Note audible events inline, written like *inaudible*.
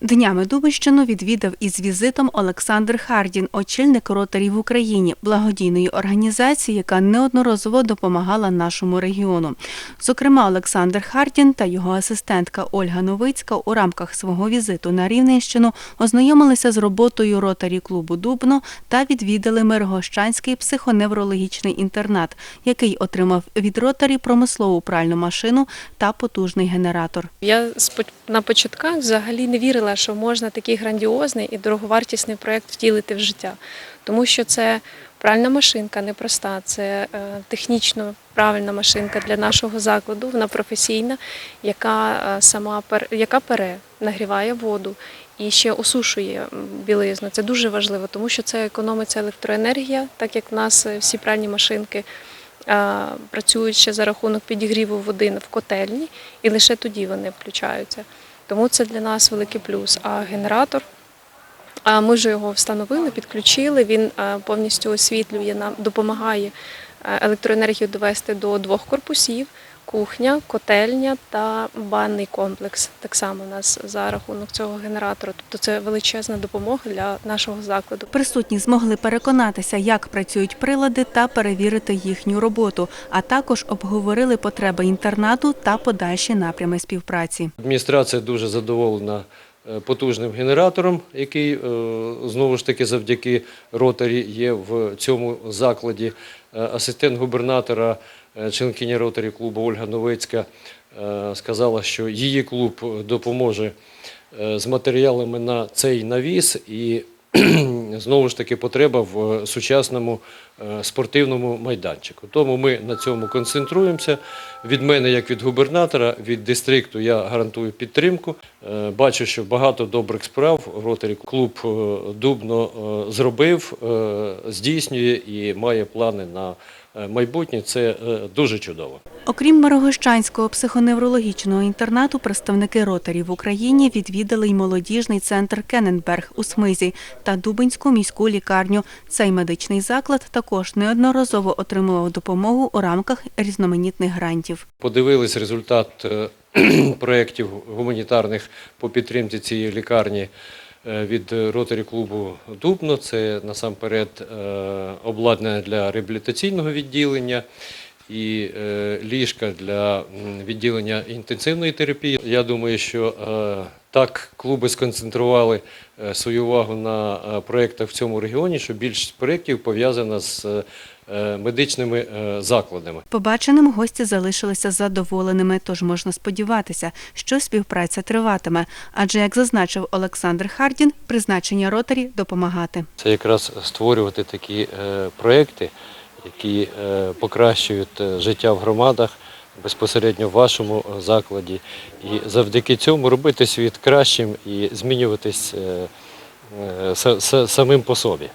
Днями Дубищину відвідав із візитом Олександр Хардін, очільник роторів в Україні, благодійної організації, яка неодноразово допомагала нашому регіону. Зокрема, Олександр Хардін та його асистентка Ольга Новицька у рамках свого візиту на Рівненщину ознайомилися з роботою ротарі клубу Дубно та відвідали Миргощанський психоневрологічний інтернат, який отримав від ротарі промислову пральну машину та потужний генератор. Я на початках взагалі не вірила, що можна такий грандіозний і дороговартісний проєкт втілити в життя, тому що це пральна машинка непроста, це е, технічно правильна машинка для нашого закладу, вона професійна, яка е, сама яка пере, нагріває воду. І ще осушує білизну. Це дуже важливо, тому що це економиться електроенергія, так як в нас е, всі пральні машинки працюють ще за рахунок підігріву води в котельні, і лише тоді вони включаються. Тому це для нас великий плюс. А генератор, ми вже його встановили, підключили. Він повністю освітлює нам, допомагає електроенергію довести до двох корпусів. Кухня, котельня та банний комплекс. Так само у нас за рахунок цього генератора. Тобто це величезна допомога для нашого закладу. Присутні змогли переконатися, як працюють прилади та перевірити їхню роботу, а також обговорили потреби інтернату та подальші напрями співпраці. Адміністрація дуже задоволена е, потужним генератором, який е, знову ж таки завдяки ротарі є в цьому закладі. Е, Асистент губернатора, членкиня роторі клубу Ольга Новицька е, сказала, що її клуб допоможе е, з матеріалами на цей навіс і знову ж таки потреба в сучасному е, спортивному майданчику. Тому ми на цьому концентруємося. Від мене, як від губернатора, від дистрикту я гарантую підтримку. Е, Бачу, що багато добрих справ Ротарі клуб е, Дубно е, зробив, е, здійснює і має плани на е, майбутнє. Це е, дуже чудово. Окрім Мирогощанського психоневрологічного інтернату, представники ротарів в Україні відвідали й молодіжний центр Кенненберг у Смизі та Дубинську міську лікарню. Цей медичний заклад також неодноразово отримував допомогу у рамках різноманітних грантів. Подивились результат е, *clears throat* проєктів гуманітарних по підтримці цієї лікарні е, від ротарі клубу Дубно. Це насамперед е, обладнання для реабілітаційного відділення і е, ліжка для відділення інтенсивної терапії. Я думаю, що е, так клуби сконцентрували е, свою увагу на проєктах в цьому регіоні, що більшість проєктів пов'язана з медичними закладами. Побаченим гості залишилися задоволеними, тож можна сподіватися, що співпраця триватиме. Адже, як зазначив Олександр Хардін, призначення ротарі допомагати. Це якраз створювати такі проекти, які е, покращують е, життя в громадах безпосередньо в вашому е, закладі, і завдяки цьому робити світ кращим і змінюватись са- са- самим по собі.